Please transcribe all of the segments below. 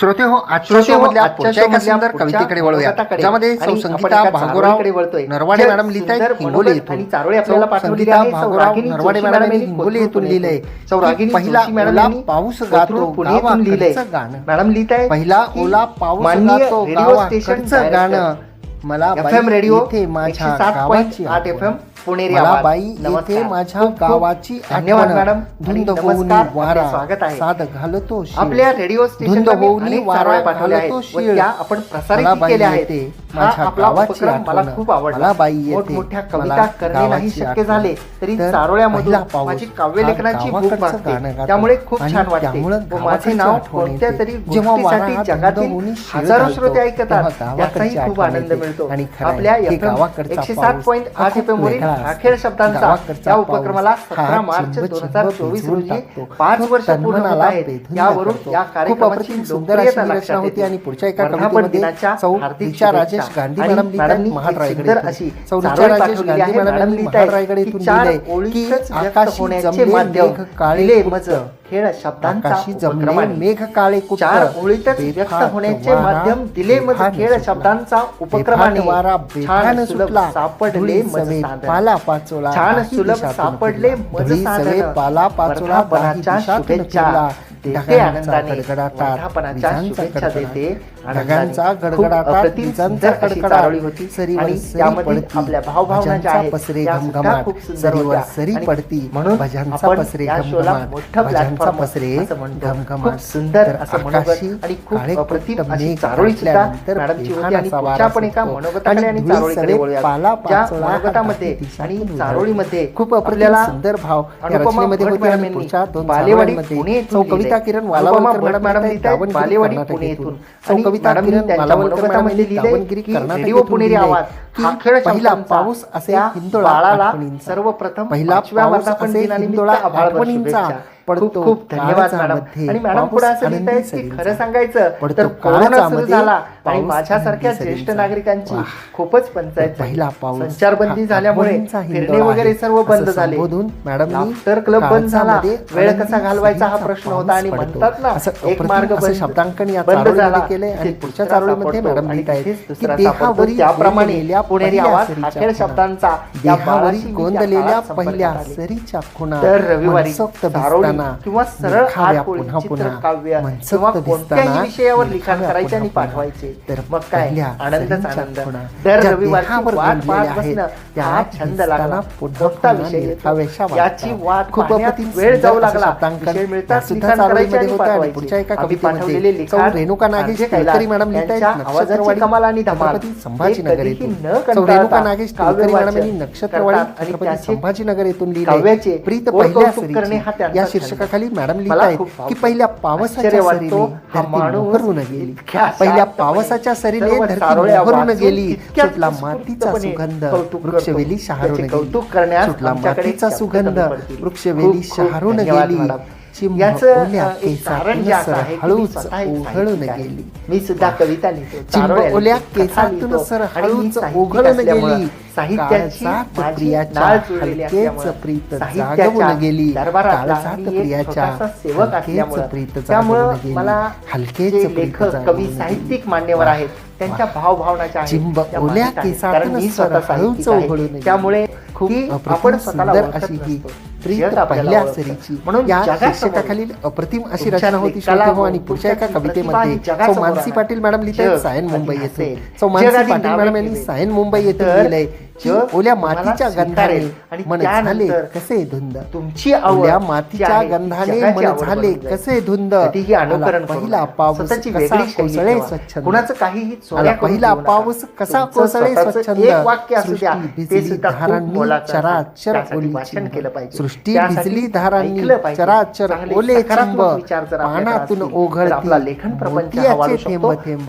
श्रोते हो कवितेकडे ज्यामध्ये वळतोय. नरवाडे मॅडम लिहिताय लिहिलंय. पहिला ओला पाऊस गातो पुण्यातून लिहिलंय. मॅडम लिहिताय पहिला ओला पाऊस गातो गाणं. मला रेडिओ माझ्या आठ एफ एम. पुणेरी माझ्या गावाची धन्यवाद काव्य लेखनाची त्यामुळे खूप छान वाटते. माझे नाव कोणत्या तरी गोष्टीसाठी जगातील हजारो श्रोते ऐकतात त्याचाही खूप आनंद मिळतो. आणि आपल्या एकशे सात पॉईंट आठ एफ एम वरील अखेर शब्दांचा या उपक्रमाला सतरा मार्च दोन हजार चोवीस रोजी पाच वर्ष पूर्ण होत आहेत. यावरून या कार्यक्रमाची लोकप्रियता लक्षात येते. आणि पुढच्या एका वर्धापन दिनाच्या हार्दिक राजेश गांधी मॅडम मॅडमनी महाड अशी सौरिचा राजेश गांधी मॅडम महाड रायगड इथून लिहिलंय आकाश होण्याचे माध्यम. काळिले मज खेळ शब्दांचा उपक्रमाने मेघ काळे चार व्यक्त होण्याचे माध्यम दिले मज खेळ शब्दांचा उपक्रमाने छान सुलभ सापडले पाला पाचोला छान सुलभ सापडले मज पाला पाचोला बनाच्या शुभेच्छा. देते आनंदाने. शुभेच्छा देते. ढगांचा गडगडाटा विजांचा कडकडाट सरीवर सरी पडती. भजांचा पसरे घमघमाट सरीवर सरी पडती. भजांचा पसरे घमघमाट भजांचा पसरे घमघमाट. सुंदर असं आकाशी आणि काळे प्रतिम मेघ चारोळील्यानंतर मॅडमची आपण एका मनोगताकडे आणि चारोळीकडे पाला मनोगतामध्ये आणि चारोळीमध्ये खूप आपल्याला सुंदर भाव. या रचनेमध्ये होते आणि पुढच्या दोन बालेवाडी पुणे कविता किरण वालावलकर मॅडम बालेवाडी पुणे येथून. कविता पुणेरी हा खेळ पाऊस असे हिंदोळा सर्वप्रथम पहिला वर्धापन दिनानिमित्त आभाळ पडतो. खूप धन्यवाद मॅडम. आणि मॅडम पुढे असं लिहितायत की खरं सांगायचं तर कोरोना सुरू झाला आणि माझ्यासारख्या ज्येष्ठ नागरिकांची खूपच पंचायत पहिला पाऊस संचारबंदी झाल्यामुळे फिरणे वगैरे सर्व बंद झाले. मॅडम तर क्लब बंद झाला. वेळ कसा घालवायचा हा प्रश्न होता आणि म्हणतात ना एक मार्ग शब्दांकन या बंद झाला. केले आणि पुढच्या चारोळीमध्ये मॅडम लिहित आहेत दुसरा सापडतो. त्याप्रमाणे पुणेरी आवाज अखेर शब्दांचा या गोंदलेल्या पहिल्या सरीच्या खुणा तर रविवारी असताना किंवा सरळ पुन्हा चित्रकाव्य किंवा कोणत्याही विषयावर लिखाण करायचे आणि पाठवायचे. मग काय? आनंदच आनंद. दर रविवारी वाट छंद लागला. पुढचा विषय याची वाट खूप वेळ जाऊ लागला. विषय मिळतात लिखाण करायचे आणि पाठवायचे. आम्ही पाठवलेले लिखाण रेणुका नागेश आवाजाची कमाल आणि धमाल. काव्य वाचन आणि त्याचे काव्याचे करणे हा मार्गदर्शकाखाली मॅडम लिहित आहेत की पहिल्या पावसाच्या सरीने गेली. पहिल्या पावसाच्या सरीने गेली. सुटला मातीचा सुगंध. वृक्षवेली शहारून गेली. करण्यास सुटला मातीचा सुगंध. वृक्षवेली शहारून गेली. याचं हळूच ओघळून गेली. मी सुद्धा कविता लिहितो ओल्या केसातून सर हळूच ओघळून गेली. साहित्याच्या सेवक असल्यामुळे मला हलकेच लेखक कवी साहित्यिक मान्यवर आहेत त्यांच्या भावभावनाच्या आहेत कारण मी स्वतः त्यामुळे खूप आपण स्वतःला अशी स्त्री तर पहिल्या सरीची या शीर्षकाखालील अप्रतिम अशी रचना होती श्रोतेहो आणि पुढच्या एका कवितेमध्ये. सौ मानसी पाटील मॅडम लिहित सायन मुंबई येथे सो मानसी पाटील मॅडम यांनी सायन मुंबई येथे लिहिलंय. ओल्या मातीच्या गंधाने मन झाले कसे धुंद? तुमची ओल्या मातीच्या गंधाने मन झाले कसे धुंद? ही अनुकरण पहिला पाऊस कोसळे कुणाचं पहिला पाऊस कसा कोसळे वाक्य असू द्या ते धारांनी चराचर केलं पाहिजे. सृष्टी भिजली धारांनी चराचर ओले खंब पानातून ओघळ आपला लेखन प्रपंच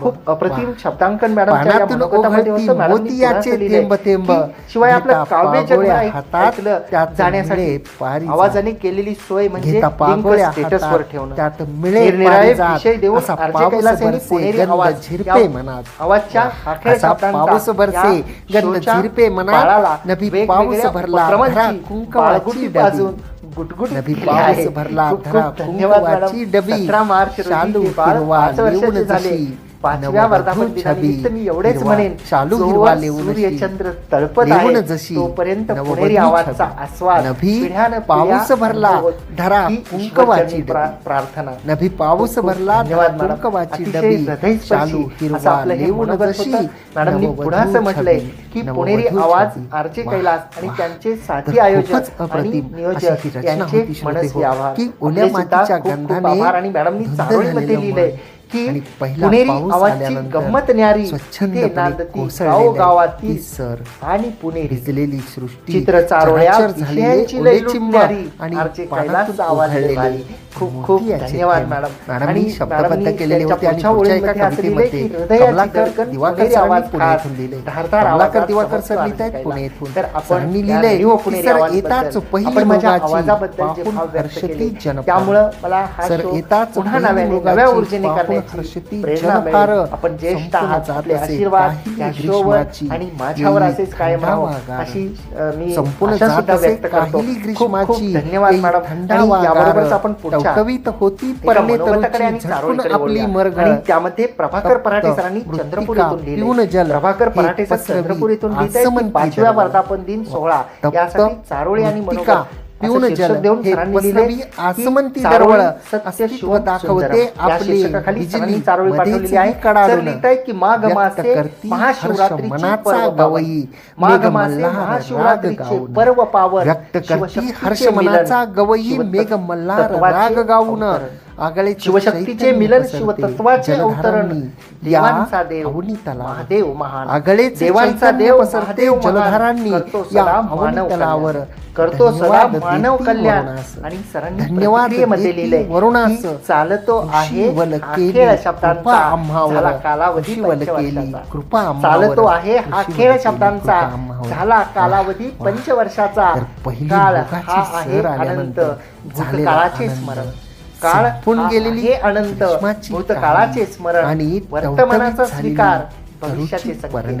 खूप अप्रतिम शब्दांकन मॅडम पानातून ओघळती मोतियाचे थेंब थेंब. शिवाय आपलं हातात जाण्यासाठी आवाजाने केलेली सोय म्हणजे स्टेटसवर ठेवणं. त्यात मिळे विषय देऊन आवाजच्या पाऊस भरते झिरपे नबी पाऊस भरला बाजून गुटगुट नबी पाऊस भरला धरा डबी. पाचव्या वर्धापन दिनानिमित्त मी एवढेच म्हणेन चालू हिरवा सूर्यचंद्र तळपत आहे जशी तोपर्यंत पुणेरी आवाजचा आस्वाद पिढ्यानं पाऊस भरला धरा कुंकवाची प्रार्थना. नभी पाऊस भरला कुंकवाची डबी. चालू हिरवा लेऊन जशी मॅडम मी पुन्हा असं म्हटलंय की पुणेरी आवाज आरचे कैलास आणि त्यांचे साथी आयोजक आणि नियोजक यांचे मनस यावा हो. की ओल्या मातीच्या गंधाने आणि मॅडमनी चारोळीमध्ये लिहिलंय. पुणेरी पहिला गंमत न्यारी. स्वच्छंद गावातील सर आणि पुणे भिजलेली सृष्टी चित्र आणि खूप खूप धन्यवाद मॅडम. शब्दबद्ध केलेले होते आणि पुढच्या एका कवितेमध्ये कमलाकर दिवाकर पुणे येथून लिहिले कमलाकर दिवाकर सर लिहित आहेत पुणे तर आपण लिहिले सर येताच पहिली मुगाची त्यामुळं मला सर येताच पुन्हा नव्या ऊर्जेने करणे याची प्रेरणा आपण ज्येष्ठ आहात आपले आशीर्वाद आणि माझ्यावर असेच कायम अशी मी संपूर्ण सुद्धा व्यक्त करतो. धन्यवाद मॅडम. याबरोबरच आपण होती एका परले आपली वळूया. त्यामध्ये प्रभाकर पराठे सरांनी मृत्तिका चंद्रपूर येथून लिहिले. प्रभाकर पराठे सर पसरवी चंद्रपूर येथून लिहित पाचव्या दरवळ. वर्धापन दिन सोहळा. यासाठी चारोळी आणि मृत्तिका मनोगत पिऊन जल आसमंती दरवळ अस्तित्व दाखवते. आपली बिजली चारोळी आहे. कडाडून की माघ मासे महाशिवरात्री मनाचा गवई. माघ मासे महाशिवरात्रीचे पर्व पावन. व्यक्त करती हर्ष मनाचा गवई मेघ मल्हार राग गाऊन आगळे शिवशक्तीचे मिलन शिवतत्वाचे अवतरण. देवांचा देव अवनीताला महान. आगळे देवांचा देव जलधारांनी या करतो सदा मानव कल्याण. आणि सरण धन्यवादमध्ये लिहिले वरुणास. चालतो आहे खेळ शब्दांचा. आम्हाला कालावधी केली कृपा चालतो आहे हा खेळ शब्दांचा. झाला कालावधी पंचवर्षाचा. काळ हा आहे अनंत. काळाचे स्मरण. काळ संपून गेलेली हे अनंत. भूतकाळाचे स्मरण. आणि वर्तमानाचा स्वीकार. भविष्याचे स्मरण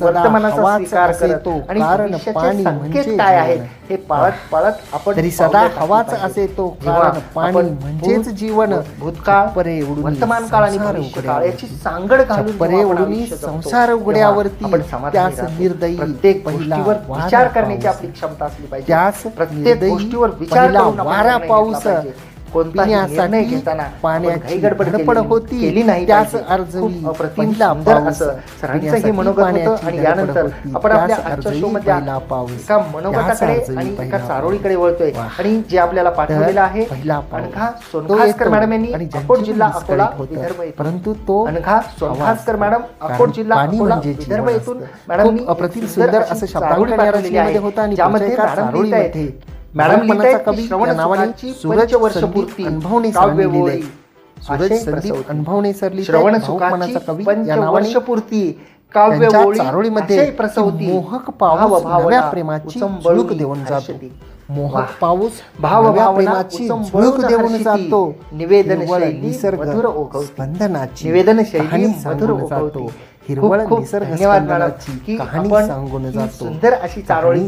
वर्तमानाचा स्वीकार आणि म्हणजे संकेत काय म्हणजे हे आपण तरी सदा हवाच असे तो कारण पाणी म्हणजेच जीवन भूतकाळ परे वर्तमान काळ आणि भविष्यकाळ याची सांगड घालून परे उडून संसार उघड्यावरती त्यास निर्दयी प्रत्येक पहिल्यावर विचार करण्याची आपली क्षमता असली पाहिजे. त्यास प्रत्येक गोष्टीवर विचार वारा पाऊस. कोणताही निर्णय घेताना पाण्याची गडबड होती. केली नाही त्याच अर्ज पहिला पाऊस. सरांचं हे मनोगत आणि यानंतर आपण आपल्या आजच्या शोमध्ये पहिला पाऊस. एका मनोगताकडे आणि एका चारोळीकडे वळतोय. आणि जे आपल्याला पाठवलेलं आहे पहिला अनघा सोनखासकर मॅडम यांनी अकोट जिल्हा अकोला विदर्भ परंतु तो अनघा सोनखासकर मॅडम अकोट जिल्हा अकोला म्हणजे विदर्भ येथून मॅडम अप्रतिम सुंदर असं शब्दांकडे होता आणि ज्यामध्ये मॅडम लिहित मॅडम मनाचा कवी सूरज वर्षपूर्ती अनुभवणे काव्य लिहिले सूरज संदीप अनुभवणे सरली श्रवण कवी या वर्षपूर्ती काव्य चारोळीमध्ये मोहक पावस नव्या प्रेमाची देऊन जातो. मोहक पाऊस भाव प्रेमाची झळूक देऊन जातो. निवेदन निसर्ग बंधनाची निवेदन शैली मधुर जातो. हिरवळ सुंदर अशी चारोळी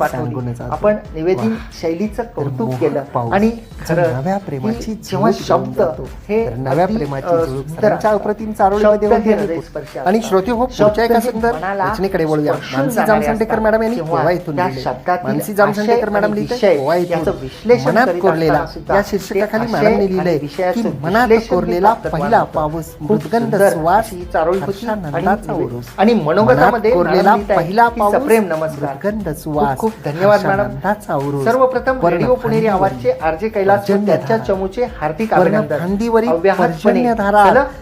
आपण निवेदन शैलीच कौतुक केलं. आणि नव्या प्रेमाची जेव्हा शब्द हे नव्या प्रेमाची सुंदर आणि श्रोते हो सुंदर रचनेकडे वळूया मानसी जामसंडेकर मॅडम यांनी इथून मानसी जामसंडेकर मॅडम विश्लेषण कोरलेला या शीर्षकाखाली मॅडमने की मनात कोरलेला पहिला पाऊस मृदगंध ही चारोळी आणि मनोगतामध्ये पहिला सप्रेम नमस्कार सुवास खूप धन्यवाद मॅडम. सर्वप्रथम रेडिओ पुणेरी आवाजचे आरजे कैलास. त्यांच्या चमूचे हार्दिक अभिनंदन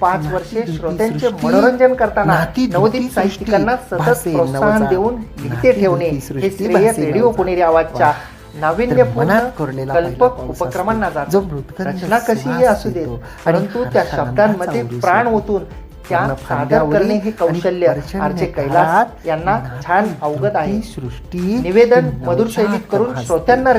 पाच वर्षे श्रोत्यांचे मनोरंजन करताना सृष्टी, साहित्यिकांना सतत प्रोत्साहन. देऊन लिहिते ठेवणे हे श्रेय रेडिओ. पुणेरी आवाजच्या नाविन्यपूर्ण कल्पक उपक्रमांना जातो रचना कशीही असू देत परंतु त्या शब्दांमध्ये प्राण. ओतून त्या सादर करणे हे कौशल्य आरचे कैलास यांना छान अवगत आहे. सृष्टी निवेदन मधुर शैलीत करून. श्रोत्यांना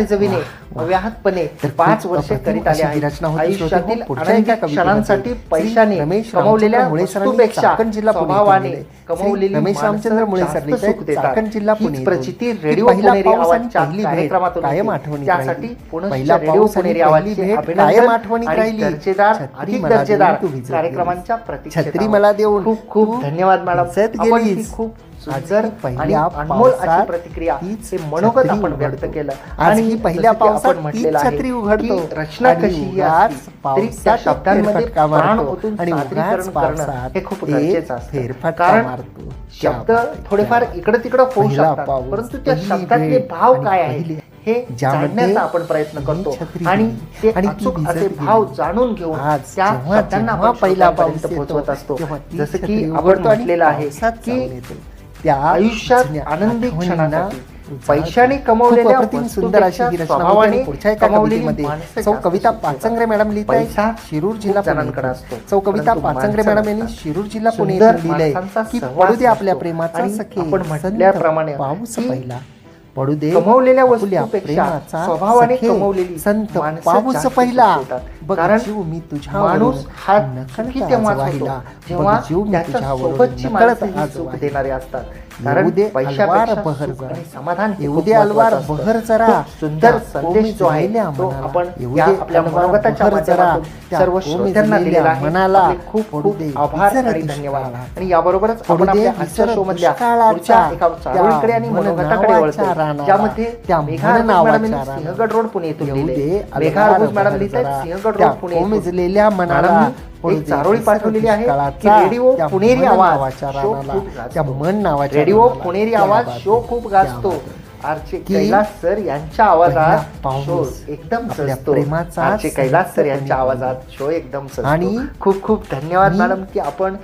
पाच वर्षे करीत आले अशी ही आहेत. रचना होती श्रोते. हो. आयुष्यातील कवितेमध्ये क्षणांसाठी पैशाने रमेश कमवलेल्या वस्तूपेक्षा स्वभावाने. कमवलेली रमेश रामचंद्र मुळे सुख देतात. जिल्हा पुणे प्रचिती रेडिओ पुणेरी आवाजच्या कार्यक्रमातून कायम त्यासाठी पहिला रेडिओ पुणेरी आवाजचे कायम आठवणीत आणि राहिली. दर्जेदार अधिक दर्जेदार कार्यक्रमांच्या. मला देऊन खूप खूप धन्यवाद मॅडम ही गेलीस. खूप सुंदर पहिल्या आणि अनमोल अशी प्रतिक्रिया हे मनोगत आपण व्यक्त. केलं आज ही पहिल्या पावसात म्हटलेलं आहे छत्री उघडतो. की रचना आणि असली तरी त्या शब्दांमध्ये प्राण. ओतून आणि सादरीकरण उगाच करणं हे खूप गरजेचं असतं फेरफटका कारण मारतो. शब्द थोडेफार इकडे तिकडे होऊ शकतात परंतु त्या शब्दातले भेट भाव आणि काय आहे हे जाणण्याचा आपण प्रयत्न करतो आणि. ते अचूक असे. भाव जाणून घेऊन त्या जेव्हा- शब्दांना जेव्हा आपण पहिला श्रोत्यांपर्यंत पाऊस येतो, पोहोचवत असतो जसं की आणि म्हटलेलं आहे की. त्या आयुष्यात आनंदी उजाळा पैशाने कमवलेल्या सुंदर अशी स्वभावाने आणि पुढच्या एका कवितेमध्ये सौ कविता. पाचंगरे मॅडम लिहित पैसा शिरूर जिल्हा पुणे येथून. असतो. सौ कविता पाचंगरे मॅडम यांनी. शिरूर जिल्हा पुणे लिहिलंय की पडू दे आपल्या. प्रेमाचा सखे आपण संत म्हटल्याप्रमाणे पाऊस पहिला पडू दे. कमवलेल्या वस्तूपेक्षा स्वभावाने कमवलेली संत पाऊस पहिला. कारण जीव मी तुझ्या माणूस हा सुखी तेव्हाच होतो. जेव्हा त्याच्या सोबतची माणसं. देणारी असतात. कारण दे अलवार पैशापेक्षा बहर सुख जरा. आणि समाधान येऊ खूप दे अलवार महत्त्वाचं असतं. बहर जरा. खूप सुंदर त्या संदेश कोमी जो आहे झालेल्या तो मनाला. आपण येऊ या दे आपल्या अलवार मनोगताच्या बहर जरा. माध्यमातून त्या सर्व कोमी श्रोत्यांना झालेल्या दिलेला आहे मनाला. आपले खूप पडू खूप दे आभार विसर आणि दुष्काळा. धन्यवाद आणि याबरोबरच पडू आपण दे आपल्या आजच्या विसर शो मधल्या दुष्काळाच्या पुढच्या एका त्या चारोळीकडे आणि मन मनोगताकडे नावाच्या वळतो रानाला, ज्यामध्ये त्या मेघा मॅडम. सिंहगड रोड पुणे येथून लिहिले मेघा मॅडम लिहित सिंहगड रोड पुणे येथून. मनाला एक चारोळी पाठवलेली आहे की. रेडिओ पुणेरी आवाज त्या. मन नावाच्या रेडिओ. पुणेरी आवाज शो. खूप गाजतो. आरचे कैलास सर यांच्या आवाजात शो एकदम प्रेमाचा आरचे कैलास सर यांच्या आवाजात शो एकदम आणि खूप खूप धन्यवाद मी मॅडम की आपण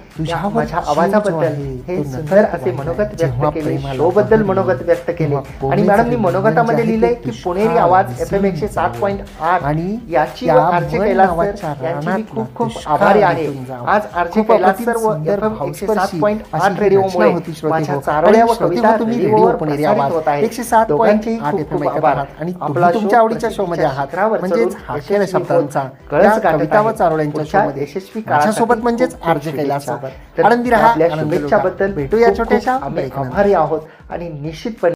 माझ्या आवाजाबद्दल आहे, हे सुंदर असे. मनोगत व्यक्त केले शो बद्दल मनोगत व्यक्त केले आणि मॅडमनी मन मनोगतामध्ये आहे ते की पुणेरी आवाज एफ एम एकशे सात. पॉईंट आठ आणि याची आरचे कैलास सर यांची मी खूप खूप आभारी आहे. आज आरचे कैलास सर व एफ एम एकशे सात पॉईंट आठ रेडिओमुळे होती श्रोते माझ्या. चारोळ्या व कविता तुम्ही रेडिओवर रेडिओ पुणेरी प्रसारित आवाज होत आहेत. 107.8 दोघांचेही आठ खूप खूप FM ऐकत आभार. आहात. आणि आपला तुमच्या आवडीच्या शो मध्ये आहात शिखरावर म्हणजेच यशस्वी शब्दांचा कळस कविता व. चारोळ्यांच्या शो मध्ये यशस्वी काळासाठी माझ्यासोबत म्हणजेच आरजे कैलास शुभेच्छा. आनंदी राहा आपल्या आनंदी शुभेच्छाबद्दल भेटूया छोट्याशा. आभारी आहोत आणि निश्चितपणे